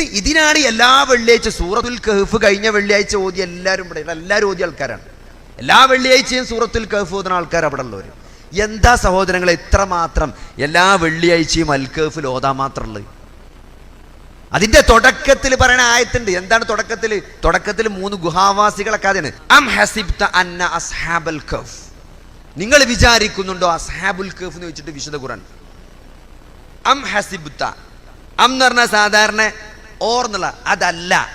ഇത് ഇതിനാണ് എല്ലാ വെള്ളിയാഴ്ച സൂറത്തുൽ കഹഫ് കഴിഞ്ഞ വെള്ളിയാഴ്ച ഓതി എല്ലാവരും ഇവിടെ എല്ലാവരും ഓതിയ ആൾക്കാരാണ്. എല്ലാ വെള്ളിയാഴ്ചയും സൂറത്തുൽ കഹഫ് ഓതുന്ന ആൾക്കാർ അവിടെ ഉള്ളവർ എന്താ സഹോദരങ്ങൾ ഇത്ര മാത്രം എല്ലാ വെള്ളിയാഴ്ചയും അൽ കഹഫിൽ ഓതാൻ മാത്രമുള്ളത് അതിന്റെ തുടക്കത്തിൽ പറയുന്ന ആയത്തുണ്ട്. എന്താണ് തുടക്കത്തിൽ? തുടക്കത്തിൽ മൂന്ന് ഗുഹാവാസികളൊക്കെ അതിന് അം ഹസിബ്ത അസ്ഹാബൽ കഫ് നിങ്ങൾ വിചാരിക്കുന്നുണ്ടോ അസ്ഹാബുൽ കഫ് എന്ന് വെച്ചിട്ട് വിശുദ്ധ ഖുറാൻ അം ഹസിബ്ത. അം എന്ന് പറഞ്ഞാൽ സാധാരണ ഓർ എന്നുള്ള അതല്ല.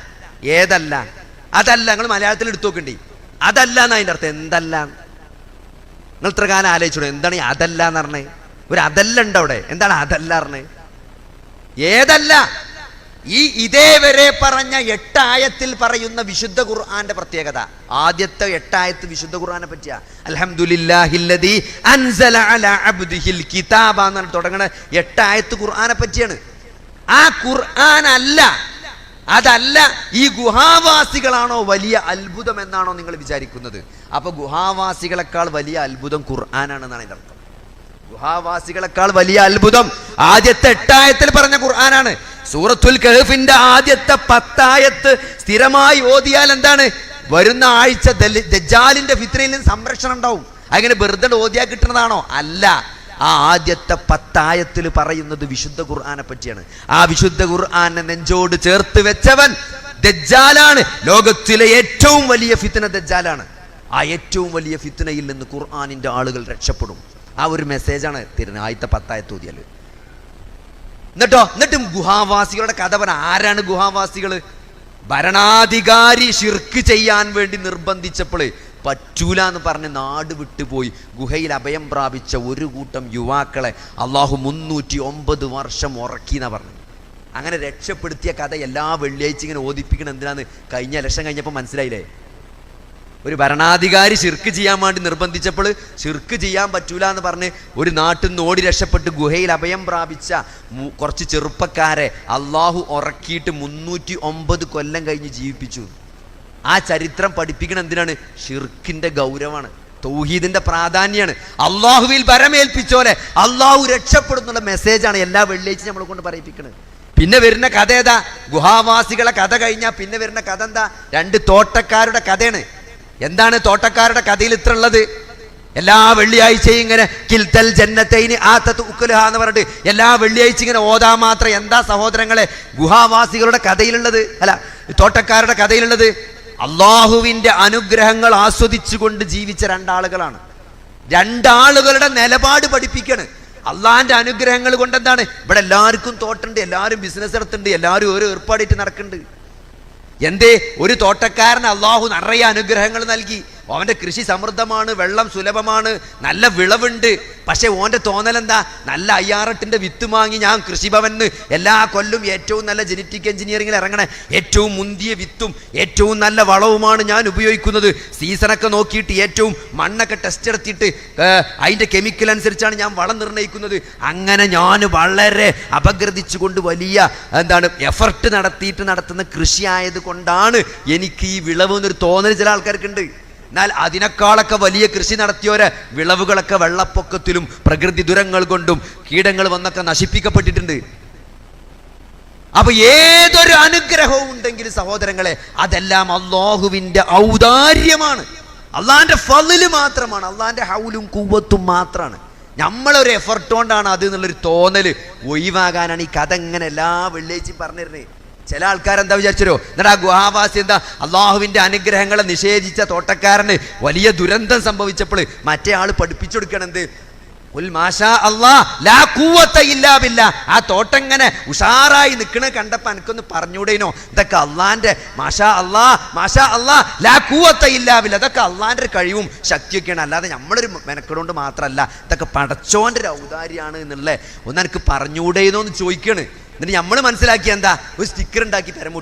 ഏതല്ല? അതല്ല നിങ്ങൾ മലയാളത്തിൽ എടുത്തു നോക്കണ്ടേ. അതല്ല എന്ന് അതിന്റെ അർത്ഥം. എന്തല്ല? നിങ്ങൾ ഇത്ര കാലം ആലോചിച്ചോളൂ. എന്താണ് ഈ അതല്ല എന്ന് പറഞ്ഞേ? ഒരു അതല്ല ഉണ്ട് അവിടെ. എന്താണ് അതല്ല പറഞ്ഞേ? ഏതല്ല? ഈ ഇതേവരെ പറഞ്ഞ എട്ടായത്തിൽ പറയുന്ന വിശുദ്ധ ഖുർആന്റെ പ്രത്യേകത. ആദ്യത്തെ എട്ടായത്ത് വിശുദ്ധ ഖുർആനെ പറ്റിയ. അൽഹംദുലില്ലാഹില്ലദി അൻസല അലാ അബ്ദിഹിൽ കിതാബ എന്നാണ് തുടങ്ങണ എട്ടായത്ത് ഖുർആനെ പറ്റിയാണ്. ആ ഖുർആൻ അല്ല അതല്ല ഈ ഗുഹാവാസികളാണോ വലിയ അത്ഭുതം എന്നാണോ നിങ്ങൾ വിചാരിക്കുന്നത്? അപ്പൊ ഗുഹാവാസികളെക്കാൾ വലിയ അത്ഭുതം ഖുർആനാണെന്നാണ് ഇതിന്റെ അർത്ഥം. ഗുഹാവാസികളെക്കാൾ വലിയ അത്ഭുതം ആദ്യത്തെ എട്ടായത്തിൽ പറഞ്ഞ ഖുർആനാണ്. സൂറത്തുൽ കഹഫിന്റെ ആദ്യത്തെ പത്തായത്ത് സ്ഥിരമായി ഓതിയാൽ എന്താണ്? വരുന്ന ആഴ്ച ദജാലിന്റെ ഫിത്രയിൽ നിന്ന് സംരക്ഷണം ഉണ്ടാവും. അങ്ങനെ വെറുതെ ഓതിയാ കിട്ടുന്നതാണോ? അല്ല. ആ ആദ്യത്തെ പത്തായത്തിൽ പറയുന്നത് വിശുദ്ധ ഖുർആാനെ പറ്റിയാണ്. ആ വിശുദ്ധ ഖുർആാനെ നെഞ്ചോട് ചേർത്ത് വെച്ചവൻ ദജ്ജാലാണ്. ലോകത്തിലെ ഏറ്റവും വലിയ ഫിത്തന ദജ്ജാലാണ്. ആ ഏറ്റവും വലിയ ഫിത്തനയിൽ നിന്ന് ഖുർആനിന്റെ ആളുകൾ രക്ഷപ്പെടും. ആ ഒരു മെസ്സേജാണ് തരുന്നത് ആദ്യത്തെ പത്തായത്ത് ഓതിയാൽ എന്നിട്ടോ? എന്നിട്ടും ഗുഹാവാസികളുടെ കഥ പറ. ആരാണ് ഗുഹാവാസികൾ ഭരണാധികാരി ഷിർക്ക് ചെയ്യാൻ വേണ്ടി നിർബന്ധിച്ചപ്പോൾ പറ്റൂല എന്ന് പറഞ്ഞ് നാട് വിട്ടുപോയി. ഗുഹയിൽ അഭയം പ്രാപിച്ച ഒരു കൂട്ടം യുവാക്കളെ അള്ളാഹു മുന്നൂറ്റി ഒമ്പത് വർഷം ഉറക്കി എന്നാ പറഞ്ഞു അങ്ങനെ രക്ഷപ്പെടുത്തിയ കഥ എല്ലാ വെള്ളിയാഴ്ച ഇങ്ങനെ ഓദിപ്പിക്കണം എന്തിനാന്ന് കഴിഞ്ഞ ലക്ഷം കഴിഞ്ഞപ്പോൾ മനസ്സിലായില്ലേ? ഒരു ഭരണാധികാരി ശിർക്ക് ചെയ്യാൻ വേണ്ടി നിർബന്ധിച്ചപ്പോൾ ശിർക്ക് ചെയ്യാൻ പറ്റൂല എന്ന് പറഞ്ഞ് ഒരു നാട്ടിൽ നിന്ന് ഓടി രക്ഷപ്പെട്ട് ഗുഹയിൽ അഭയം പ്രാപിച്ച കുറച്ച് ചെറുപ്പക്കാരെ അള്ളാഹു ഉറക്കിയിട്ട് മുന്നൂറ്റി ഒമ്പത് കൊല്ലം കഴിഞ്ഞ് ജീവിപ്പിച്ചു. ആ ചരിത്രം പഠിപ്പിക്കണം എന്തിനാണ്? ഷിർക്കിന്റെ ഗൗരവമാണ് തൗഹീദിന്റെ പ്രാധാന്യമാണ്. അള്ളാഹുവിൽ വരമേൽപ്പിച്ചോലെ അള്ളാഹു രക്ഷപ്പെടുന്നുള്ള മെസ്സേജാണ് എല്ലാ വെള്ളിയാഴ്ച നമ്മളെ കൊണ്ട് പറയിപ്പിക്കുന്നത് പിന്നെ വരുന്ന കഥ ഏതാ? ഗുഹാവാസികളെ കഥ കഴിഞ്ഞാൽ പിന്നെ വരുന്ന കഥ എന്താ? രണ്ട് തോട്ടക്കാരുടെ കഥയാണ്. എന്താണ് തോട്ടക്കാരുടെ കഥയിൽ ഇത്ര ഉള്ളത്? എല്ലാ വെള്ളിയാഴ്ചയും ഇങ്ങനെ കിൽത്തൽ ജന്നത്തൈന് ആ തത്ത് ഉക്കലുഹ എന്ന് പറഞ്ഞിട്ട് എല്ലാ വെള്ളിയാഴ്ച ഇങ്ങനെ ഓതാ മാത്രം എന്താ സഹോദരങ്ങളെ? ഗുഹാവാസികളുടെ കഥയിലുള്ളത് അല്ല തോട്ടക്കാരുടെ കഥയിലുള്ളത് അള്ളാഹുവിന്റെ അനുഗ്രഹങ്ങൾ ആസ്വദിച്ചുകൊണ്ട് ജീവിച്ച രണ്ടാളുകളാണ്. രണ്ടാളുകളുടെ നിലപാട് പഠിപ്പിക്കാണ്. അള്ളാഹിന്റെ അനുഗ്രഹങ്ങൾ കൊണ്ട് എന്താണ് ഇവിടെ എല്ലാവർക്കും തോട്ടുണ്ട് എല്ലാവരും ബിസിനസ് നടത്തുന്നുണ്ട് എല്ലാവരും ഓരോ ഏർപ്പാടായിട്ട് നടക്കുന്നുണ്ട്. എന്തേ? ഒരു തോട്ടക്കാരൻ അള്ളാഹു നിറയെ അനുഗ്രഹങ്ങൾ നൽകി. അവന്റെ കൃഷി സമൃദ്ധമാണ് വെള്ളം സുലഭമാണ് നല്ല വിളവുണ്ട്. പക്ഷേ ഓന്റെ തോന്നൽ എന്താ നല്ല അയ്യാറെട്ടിന്റെ വിത്ത് വാങ്ങി ഞാൻ കൃഷിഭവന് എല്ലാ കൊല്ലും ഏറ്റവും നല്ല ജനറ്റിക് എഞ്ചിനീയറിംഗിൽ ഇറങ്ങണേ. ഏറ്റവും മുന്തിയ വിത്തും ഏറ്റവും നല്ല വളവുമാണ് ഞാൻ ഉപയോഗിക്കുന്നത്. സീസണൊക്കെ നോക്കിയിട്ട് ഏറ്റവും മണ്ണൊക്കെ ടെസ്റ്റ് എടുത്തിട്ട് അതിന്റെ കെമിക്കൽ അനുസരിച്ചാണ് ഞാൻ വളം നിർണയിക്കുന്നത് അങ്ങനെ ഞാൻ വളരെ അപഗ്രഥിച്ചുകൊണ്ട് വലിയ എന്താണ് എഫർട്ട് നടത്തിയിട്ട് നടത്തുന്ന കൃഷി ആയതുകൊണ്ടാണ് എനിക്ക് ഈ വിളവ് എന്നൊരു തോന്നൽ ചില ആൾക്കാർക്കുണ്ട്. എന്നാൽ അതിനേക്കാളൊക്കെ വലിയ കൃഷി നടത്തിയവരെ വിളവുകളൊക്കെ വെള്ളപ്പൊക്കത്തിലും പ്രകൃതി ദുരങ്ങൾ കൊണ്ടും കീടങ്ങൾ വന്നൊക്കെ നശിപ്പിക്കപ്പെട്ടിട്ടുണ്ട്. അപ്പൊ ഏതൊരു അനുഗ്രഹവും ഉണ്ടെങ്കിലും സഹോദരങ്ങളെ അതെല്ലാം അള്ളാഹുവിന്റെ ഔദാര്യമാണ്. അള്ളാഹിന്റെ ഫലിൽ മാത്രമാണ് അള്ളാഹിന്റെ ഹൗലും കൂവത്തും മാത്രമാണ് നമ്മളൊരു എഫർട്ട് കൊണ്ടാണ് അത് എന്നുള്ളൊരു തോന്നൽ ഒഴിവാകാനാണ് ഈ കഥ ഇങ്ങനെ എല്ലാ വെള്ളിയാഴ്ചയും പറഞ്ഞിരുന്നത്. ചില ആൾക്കാരെന്താ വിചാരിച്ചോ എന്നിട്ട് ആ ഗുഹാവാസി എന്താ? അള്ളാഹുവിന്റെ അനുഗ്രഹങ്ങളെ നിഷേധിച്ച തോട്ടക്കാരന് വലിയ ദുരന്തം സംഭവിച്ചപ്പോൾ മറ്റേ ആൾ പഠിപ്പിച്ചു കൊടുക്കണെന്ത്. ആ തോട്ടങ്ങനെ ഉഷാറായി നിൽക്കണ കണ്ടപ്പോ എനിക്കൊന്ന് പറഞ്ഞൂടേനോ ഇതൊക്കെ അള്ളാന്റെ മാഷാ അള്ളാ മാഷാ അള്ളാ ലാ കൂവത്ത ഇല്ലാവില്ല ഇതൊക്കെ അള്ളാന്റെ കഴിവും ശക്തിയൊക്കെയാണ്. അല്ലാതെ നമ്മളൊരു മെനക്കെടുകൊണ്ട് മാത്രമല്ല ഇതൊക്കെ പടച്ചോന്റെ ഒരു ഔദാര്യാണ് എന്നുള്ള ഒന്ന് എനിക്ക് പറഞ്ഞൂടേനോ എന്ന് ചോദിക്കാണ് എന്നിട്ട് നമ്മൾ മനസ്സിലാക്കിയ എന്താ? ഒരു സ്റ്റിക്കർ ഉണ്ടാക്കി തരം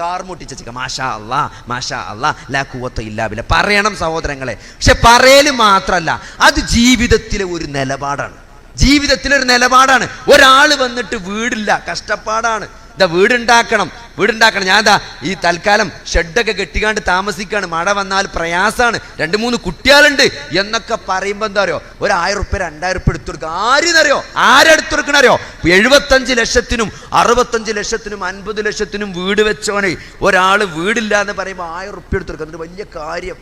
കാർ മുട്ടിച്ചേക്ക. മാഷാ അല്ലാ മാഷാ അല്ലാ ലാ കൂവത്ത ഇല്ലാവില്ല പറയണം സഹോദരങ്ങളെ. പക്ഷെ പറയൽ മാത്രമല്ല അത് ജീവിതത്തിലെ ഒരു നിലപാടാണ്. ജീവിതത്തിലെ ഒരു നിലപാടാണ്. ഒരാൾ വന്നിട്ട് വീടില്ല കഷ്ടപ്പാടാണ്. ഇതാ വീടുണ്ടാക്കണം. വീടുണ്ടാക്കണം. ഞാൻ എന്താ ഈ തൽക്കാലം ഷെഡൊക്കെ കെട്ടിക്കാണ്ട് താമസിക്കുകയാണ് മഴ വന്നാൽ പ്രയാസമാണ് രണ്ട് മൂന്ന് കുട്ടികളുണ്ട് എന്നൊക്കെ പറയുമ്പോൾ എന്താ അറിയോ? ഒരു ആയിരം റുപ്യ രണ്ടായിരം റുപ്യ എടുത്തു കൊടുക്കുക ആരെന്നറിയോ? ആരെടുത്തു കൊടുക്കണറിയോ? എഴുപത്തഞ്ച് ലക്ഷത്തിനും അറുപത്തഞ്ച് ലക്ഷത്തിനും അൻപത് ലക്ഷത്തിനും വീട് വെച്ചവനെ ഒരാൾ വീടില്ല എന്ന് പറയുമ്പോൾ ആയിരം റുപ്യ എടുത്തു കൊടുക്കുക എന്നിട്ട് വലിയ കാര്യം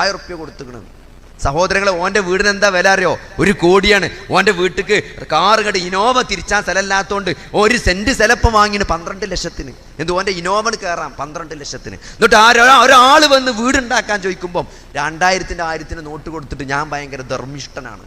ആയിരം റുപ്യ കൊടുത്തുക്കണം. സഹോദരങ്ങളെ ഓന്റെ വീടിന് എന്താ വില അറിയോ? ഒരു കോടിയാണ്. ഓന്റെ വീട്ടിക്ക് കാർ കണ്ട് ഇനോവ തിരിച്ചാൽ സ്ഥലമില്ലാത്തതുകൊണ്ട് ഒരു സെന്റ് സ്ഥലപ്പം വാങ്ങിന് പന്ത്രണ്ട് ലക്ഷത്തിന്. എന്ത് ഓന്റെ ഇനോവന് കയറാം പന്ത്രണ്ട് ലക്ഷത്തിന്. എന്നിട്ട് ആരോ ഒരാൾ വന്ന് വീടുണ്ടാക്കാൻ ചോദിക്കുമ്പം രണ്ടായിരത്തിന്റെ ആയിരത്തിന് നോട്ട് കൊടുത്തിട്ട് ഞാൻ ഭയങ്കര ധർമ്മിഷ്ഠനാണ്.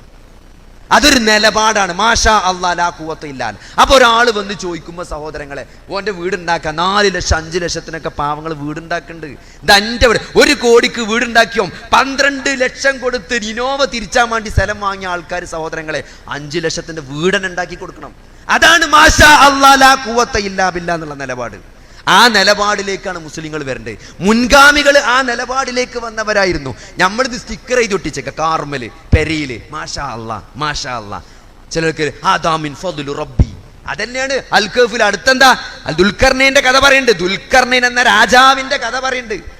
അതൊരു നിലപാടാണ്. മാഷാ അള്ളാ കൂവത്ത് ഇല്ലാൻ അപ്പൊ ഒരാൾ വന്ന് ചോദിക്കുമ്പോൾ സഹോദരങ്ങളെ ഓന്റെ വീടുണ്ടാക്കുക നാല് ലക്ഷം അഞ്ച് ലക്ഷത്തിനൊക്കെ പാവങ്ങൾ വീടുണ്ടാക്കുന്നുണ്ട്. ഇതെന്റെ വീട്. ഒരു കോടിക്ക് വീടുണ്ടാക്കിയോ? പന്ത്രണ്ട് ലക്ഷം കൊടുത്ത് ഇനോവ തിരിച്ചാൻ വേണ്ടി സ്ഥലം വാങ്ങിയ ആൾക്കാർ സഹോദരങ്ങളെ അഞ്ച് ലക്ഷത്തിന്റെ വീടൻ ഉണ്ടാക്കി കൊടുക്കണം. അതാണ് മാഷാ അള്ളാ കൂവത്ത ഇല്ലാ ബില്ല എന്നുള്ള നിലപാട്. ആ നിലപാടിലേക്കാണ് മുസ്ലിങ്ങൾ വരേണ്ടത്. മുൻഗാമികൾ ആ നിലപാടിലേക്ക് വന്നവരായിരുന്നു. നമ്മളിത് സ്റ്റിക്കർ ചെയ്ത് ഒട്ടിച്ചേക്ക. കാർമൽ പെരയിൽ. മാഷാ അല്ല മാഷാ അല്ല ചിലർക്ക് ആദാമിൻ ഫതുലു റബ്ബി. അതന്നെയാണ് അൽഖഫിൽ അടുത്തെന്താ? അൽ ദുൽഖർണൈന്റെ കഥ പറയുന്നുണ്ട് ദുൽഖർണൈൻ എന്ന രാജാവിന്റെ കഥ പറയുന്നുണ്ട്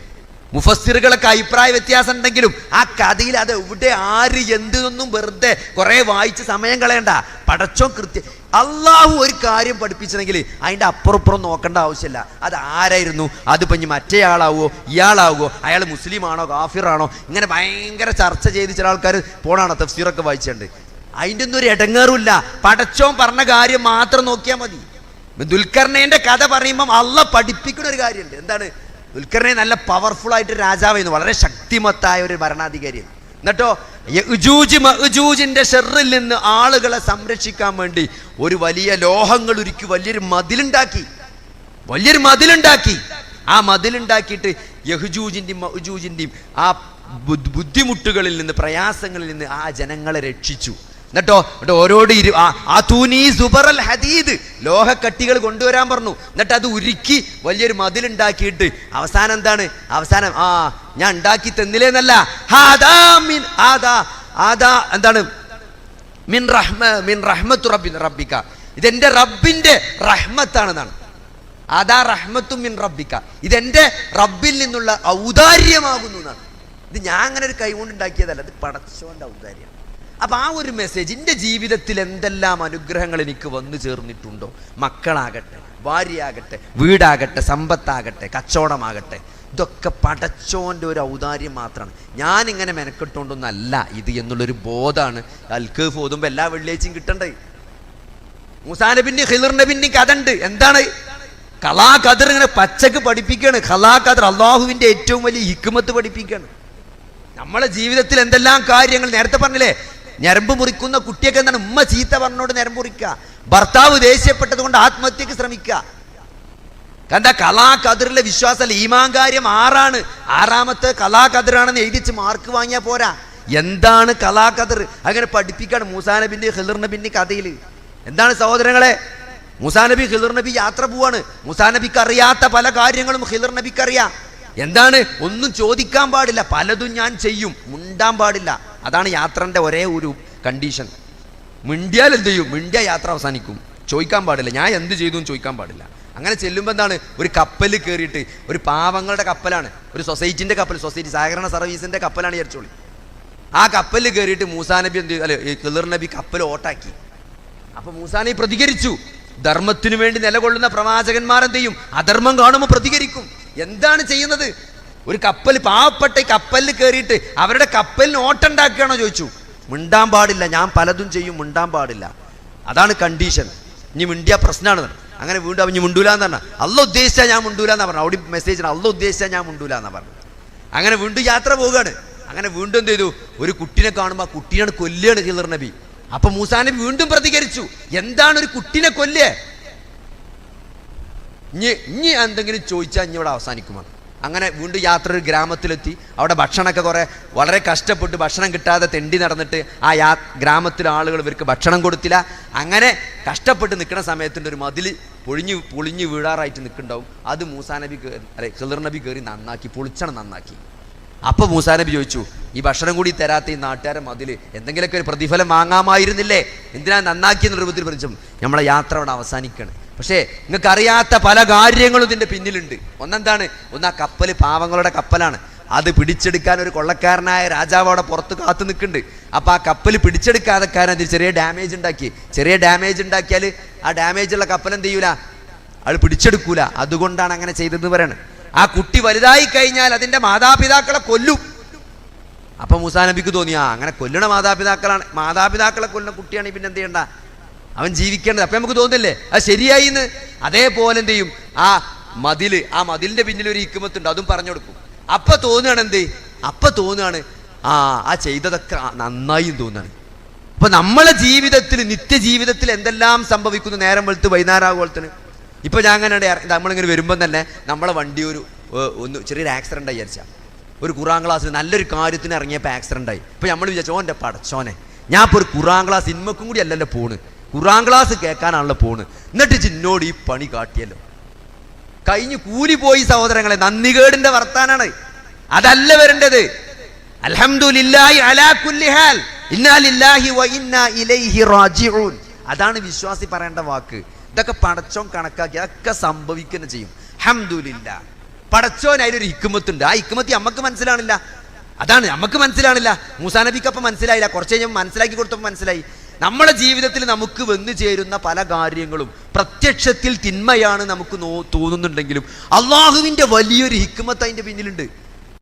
മുഫസ്സിറുകളൊക്കെ അഭിപ്രായ വ്യത്യാസം ഉണ്ടെങ്കിലും ആ കഥയിൽ അത് എവിടെ ആര് എന്തെന്നൊന്നും വെറുതെ കുറെ വായിച്ച് സമയം കളയണ്ട. പടച്ചോ കൃത്യം അള്ളാഹു ഒരു കാര്യം പഠിപ്പിച്ചെങ്കിൽ അതിന്റെ അപ്പുറപ്പുറം നോക്കേണ്ട ആവശ്യമില്ല. അത് ആരായിരുന്നു? അതിപ്പോൾ ഇനി മറ്റേയാളാവോ? ഇയാളാവോ? അയാൾ മുസ്ലിമാണോ? കാഫിറാണോ? ഇങ്ങനെ ഭയങ്കര ചർച്ച ചെയ്ത് ചില ആൾക്കാർ പോണാണോ തഫ്സീറൊക്കെ വായിച്ചിട്ടുണ്ട് അതിന്റെ ഒന്നും ഒരു ഇടങ്ങേറുമില്ല പടച്ചോൻ പറഞ്ഞ കാര്യം മാത്രം നോക്കിയാൽ മതി. ദുൽഖർണേന്റെ കഥ പറയുമ്പം അള്ള പഠിപ്പിക്കുന്ന ഒരു കാര്യമുണ്ട്. എന്താണ്? ദുൽഖർണെ നല്ല പവർഫുൾ ആയിട്ട് രാജാവായിരുന്നു. വളരെ ശക്തിമത്തായ ഒരു ഭരണാധികാരിയാണ്. എന്നിട്ടോ യഅ്ജൂജ് മഅ്ജൂജിന്റെ ഷെറിൽ നിന്ന് ആളുകളെ സംരക്ഷിക്കാൻ വേണ്ടി ഒരു വലിയ ലോഹങ്ങൾ ഉരുക്കി വലിയൊരു മതിലുണ്ടാക്കി. വലിയൊരു മതിലുണ്ടാക്കി. ആ മതിലുണ്ടാക്കിയിട്ട് യഹുജൂജിന്റെയും മഹ്ജൂജിന്റെയും ആ ബുദ്ധിമുട്ടുകളിൽ നിന്ന് പ്രയാസങ്ങളിൽ നിന്ന് ആ ജനങ്ങളെ രക്ഷിച്ചു. എന്നിട്ടോ എന്നിട്ട് ഓരോട് ഇരു ആ തൂനി സുബറൽ ഹദീദ് ലോഹക്കട്ടികൾ കൊണ്ടുവരാൻ പറഞ്ഞു. എന്നിട്ട് അത് ഉരുക്കി വലിയൊരു മതിലുണ്ടാക്കിയിട്ട് അവസാനം എന്താണ്? അവസാനം ആ ഞാൻ ഉണ്ടാക്കി തന്നില്ലേന്നല്ല. ഹാദാ മിൻ ആദാ ആദാ എന്താണ്? മിൻ റഹ്മ മിൻ റഹ്മത്തു റബ്ബിൻ റബ്ബിക്ക ഇതെന്റെ റബ്ബിന്റെ റഹ്മത്താണെന്നാണ്. അതാ റഹ്മത്തും മിൻ റബ്ബിക്ക ഇതെന്റെ റബ്ബിൽ നിന്നുള്ള ഔദാര്യമാകുന്നു എന്നാണ്. ഇത് ഞാൻ അങ്ങനെ ഒരു കൈകൊണ്ട് ഉണ്ടാക്കിയതല്ല ഇത് പടച്ചോന്റെ ഔദാര്യം. അപ്പൊ ആ ഒരു മെസ്സേജ് എന്റെ ജീവിതത്തിൽ എന്തെല്ലാം അനുഗ്രഹങ്ങൾ എനിക്ക് വന്നു ചേർന്നിട്ടുണ്ടോ? മക്കളാകട്ടെ ഭാര്യയാകട്ടെ വീടാകട്ടെ സമ്പത്താകട്ടെ കച്ചവടമാകട്ടെ ഇതൊക്കെ പടച്ചോന്റെ ഒരു ഔദാര്യം മാത്രമാണ്. ഞാനിങ്ങനെ മെനക്കെട്ടുകൊണ്ടൊന്നല്ല ഇത് എന്നുള്ളൊരു ബോധമാണ് അൽക്കേഫ് ഓതുമ്പോൾ എല്ലാ വെള്ളിയാഴ്ചയും കിട്ടണ്ടേ? മൂസാ പിന്നെ ഹിലർ നബിന്റെ കഥ ഉണ്ട് എന്താണ് കലാ ഇങ്ങനെ പച്ചക്ക് പഠിപ്പിക്കുകയാണ് കലാ ഖദർ അള്ളാഹുവിന്റെ ഏറ്റവും വലിയ ഹിക്കുമത്ത് പഠിപ്പിക്കുകയാണ് നമ്മളെ ജീവിതത്തിൽ എന്തെല്ലാം കാര്യങ്ങൾ നേരത്തെ പറഞ്ഞില്ലേ? ഞരമ്പ് മുറിക്കുന്ന കുട്ടിയൊക്കെ എന്താണ്? ഉമ്മ ചീത്ത പറഞ്ഞോട് ഞരമ്പ് മുറിക്കുക. ഭർത്താവ് ദേഷ്യപ്പെട്ടത് കൊണ്ട് ആത്മഹത്യക്ക് ശ്രമിക്കുക. കണ്ട കലാ കതിറിലെ വിശ്വാസം ഈമാൻ കാര്യം ആറാണ്. ആറാമത്തെ കലാ കതിറാണെന്ന് എഴുതിച്ച് മാർക്ക് വാങ്ങിയാൽ പോരാ. എന്താണ് കലാ കതിർ അങ്ങനെ പഠിപ്പിക്കാണ് മൂസാ നബിന്റെ ഹിലർ നബിന്റെ കഥയിൽ എന്താണ് സഹോദരങ്ങളെ? മൂസാനബി ഹിലർ നബി യാത്ര പോവാണ്. മൂസാനബിക്ക് അറിയാത്ത പല കാര്യങ്ങളും ഹിലർ നബിക്ക് അറിയാം. എന്താണ്? ഒന്നും ചോദിക്കാൻ പാടില്ല. പലതും ഞാൻ ചെയ്യും. മിണ്ടാൻ പാടില്ല. അതാണ് യാത്രന്റെ ഒരേ ഒരു കണ്ടീഷൻ മിണ്ടിയാൽ എന്ത് ചെയ്യും? മിണ്ടിയ യാത്ര അവസാനിക്കും. ചോദിക്കാൻ പാടില്ല. ഞാൻ എന്ത് ചെയ്തു എന്ന് ചോദിക്കാൻ പാടില്ല. അങ്ങനെ ചെല്ലുമ്പോൾ എന്താണ്? ഒരു കപ്പലിൽ കയറിയിട്ട് ഒരു പാവങ്ങളുടെ കപ്പലാണ്. ഒരു സൊസൈറ്റിന്റെ കപ്പൽ സൊസൈറ്റി സഹകരണ സർവീസിന്റെ കപ്പലാണ് വിചാരിച്ചോളി. ആ കപ്പലിൽ കയറിയിട്ട് മൂസാ നബി എന്ത്? അല്ലെ കിളിർ നബി കപ്പൽ ഓട്ടാക്കി. അപ്പോൾ മൂസാ പ്രതികരിച്ചു. ധർമ്മത്തിനു വേണ്ടി നിലകൊള്ളുന്ന പ്രവാചകന്മാർ എന്ത് ചെയ്യും? അധർമ്മം കാണുമ്പോൾ പ്രതികരിക്കും. എന്താണ് ചെയ്യുന്നത്? ഒരു കപ്പൽ പാവപ്പെട്ട കപ്പലിൽ കയറിയിട്ട് അവരുടെ കപ്പലിന് ഓട്ടുണ്ടാക്കുകയാണോ ചോദിച്ചു. മിണ്ടാൻ പാടില്ല ഞാൻ പലതും ചെയ്യും മിണ്ടാൻ പാടില്ല. അതാണ് കണ്ടീഷൻ ഇനി മിണ്ടിയ പ്രശ്നമാണ് അങ്ങനെ വീണ്ടും അവൻ മിണ്ടൂല എന്ന് പറഞ്ഞാൽ അല്ല ഉദ്ദേശിച്ചാൽ ഞാൻ മിണ്ടൂല എന്ന് പറഞ്ഞു. അവിടെ മെസ്സേജ് അല്ല ഉദ്ദേശിച്ചാൽ ഞാൻ മിണ്ടൂല എന്ന് പറഞ്ഞു. അങ്ങനെ വീണ്ടും യാത്ര പോവുകയാണ്. അങ്ങനെ വീണ്ടും എന്ത് ചെയ്തു? ഒരു കുട്ടിനെ കാണുമ്പോൾ ആ കുട്ടിയാണ് കൊല്ലുകയാണ് ഹിലർ നബി. അപ്പൊ മൂസാ നബി വീണ്ടും പ്രതികരിച്ചു. എന്താണ് ഒരു കുട്ടിനെ കൊല്ലേ ഇനി ഇനി എന്തെങ്കിലും ചോദിച്ചാൽ ഇനി ഇവിടെ അവസാനിക്കുമാണ് അങ്ങനെ വീണ്ടും യാത്ര ഒരു ഗ്രാമത്തിലെത്തി. അവിടെ ഭക്ഷണമൊക്കെ കുറേ വളരെ കഷ്ടപ്പെട്ട് ഭക്ഷണം കിട്ടാതെ തെണ്ടി നടന്നിട്ട് ആ യാ ഗ്രാമത്തിലെ ആളുകൾ ഇവർക്ക് ഭക്ഷണം കൊടുത്തില്ല. അങ്ങനെ കഷ്ടപ്പെട്ട് നിൽക്കുന്ന സമയത്തിന്റെ ഒരു മതിൽ പൊളിഞ്ഞ് പൊളിഞ്ഞ് വീഴാറായിട്ട് നിൽക്കുന്നുണ്ടാവും. അത് മൂസാ നബി കയറി അല്ലെ ഖിളർ നബി കയറി നന്നാക്കി പൊളിച്ചണം നന്നാക്കി. അപ്പോൾ മൂസാ നബി ചോദിച്ചു ഈ ഭക്ഷണം കൂടി തരാത്ത ഈ നാട്ടുകാരെ മതിൽ എന്തെങ്കിലുമൊക്കെ ഒരു പ്രതിഫലം വാങ്ങാമായിരുന്നില്ലേ? എന്തിനാ നന്നാക്കി എന്ന രൂപത്തിൽ പറഞ്ഞു നമ്മളെ യാത്ര അവിടെ അവസാനിക്കണം. പക്ഷേ നിങ്ങൾക്കറിയാത്ത പല കാര്യങ്ങളും ഇതിന്റെ പിന്നിലുണ്ട്. ഒന്നെന്താണ്? ഒന്ന് ആ കപ്പൽ പാവങ്ങളുടെ കപ്പലാണ്. അത് പിടിച്ചെടുക്കാൻ ഒരു കൊള്ളക്കാരനായ രാജാവ് അവിടെ പുറത്ത് കാത്തു നിൽക്കുന്നുണ്ട്. അപ്പം ആ കപ്പൽ പിടിച്ചെടുക്കാതെക്കാരൻ അതിൽ ചെറിയ ഡാമേജ് ഉണ്ടാക്കി. ചെറിയ ഡാമേജ് ഉണ്ടാക്കിയാൽ ആ ഡാമേജ് ഉള്ള കപ്പൽ എന്ത് ചെയ്യൂല? അത് പിടിച്ചെടുക്കൂല. അതുകൊണ്ടാണ് അങ്ങനെ ചെയ്തതെന്ന് പറയണത്. ആ കുട്ടി വലുതായി കഴിഞ്ഞാൽ അതിന്റെ മാതാപിതാക്കളെ കൊല്ലും. അപ്പം മൂസാ നബിക്ക് തോന്നി ആ അങ്ങനെ കൊല്ലണ മാതാപിതാക്കളാണ്. മാതാപിതാക്കളെ കൊല്ലുന്ന കുട്ടിയാണ് പിന്നെ എന്ത് ചെയ്യണ്ട? അവൻ ജീവിക്കേണ്ടത്. അപ്പൊ നമുക്ക് തോന്നില്ലേ അത് ശരിയായി എന്ന് അതേപോലെ എന്ത് ചെയ്യും? ആ മതിൽ ആ മതിലിന്റെ പിന്നിൽ ഒരു ഇക്കുമത്തുണ്ട് അതും പറഞ്ഞു കൊടുക്കും. അപ്പൊ തോന്നുകയാണ് എന്ത്? അപ്പൊ തോന്നുകയാണ് ആ ആ ചെയ്തതൊക്കെ നന്നായും തോന്നുകയാണ്. അപ്പൊ നമ്മളെ ജീവിതത്തിൽ നിത്യജീവിതത്തിൽ എന്തെല്ലാം സംഭവിക്കുന്നു? നേരം വെളുത്ത് വൈകുന്നേരമാകുമ്പോഴത്തേന് ഇപ്പൊ ഞാൻ അങ്ങനെ നമ്മളിങ്ങനെ വരുമ്പം തന്നെ നമ്മളെ വണ്ടി ഒരു ഒന്ന് ചെറിയൊരു ആക്സിഡന്റ് ആയി വിചാരിച്ചാൽ ഒരു കുറാം ക്ലാസ്സിൽ നല്ലൊരു കാര്യത്തിന് ഇറങ്ങിയപ്പോൾ ആക്സിഡന്റ് ആയി. ഇപ്പൊ നമ്മൾ വിചാരിച്ചു ഓന്റെ പടച്ചോനെ. ഞാൻ ഇപ്പോൾ ഒരു കുറാം ക്ലാസ് ഇന്മക്കും കൂടി അല്ലല്ലോ പോണ്. കുറാം ക്ലാസ് കേൾക്കാനാണല്ലോ പോണ്. എന്നിട്ട് ചിന്നോട് ഈ പണി കാട്ടിയല്ലോ. കഴിഞ്ഞു കൂലി പോയി സഹോദരങ്ങളെ നന്ദികേടിന്റെ വർത്താനാണ്. അതല്ല വരേണ്ടത്. അതാണ് വിശ്വാസി പറയേണ്ട വാക്ക്. ഇതൊക്കെ പടച്ചോൻ കണക്കാക്കി അതൊക്കെ സംഭവിക്കുന്ന ചെയ്യും. ഹംദുലില്ല പടച്ചോൻ അതിലൊരു ഹിക്കുമത്തുണ്ട് ആ ഹിക്കുമത്തി നമുക്ക് മനസ്സിലാണില്ല. അതാണ് നമുക്ക് മനസ്സിലാണില്ല. മൂസാനബിക്ക് അപ്പം മനസ്സിലായില്ല. കുറച്ച് കഴിഞ്ഞപ്പോൾ മനസ്സിലാക്കി കൊടുത്തപ്പോൾ മനസ്സിലായി. നമ്മുടെ ജീവിതത്തിൽ നമുക്ക് വന്നു ചേരുന്ന പല കാര്യങ്ങളും പ്രത്യക്ഷത്തിൽ തിന്മയാണ് നമുക്ക് തോന്നുന്നുണ്ടെങ്കിലും അള്ളാഹുവിന്റെ വലിയൊരു ഹിക്കുമത്ത് അതിന്റെ പിന്നിലുണ്ട്.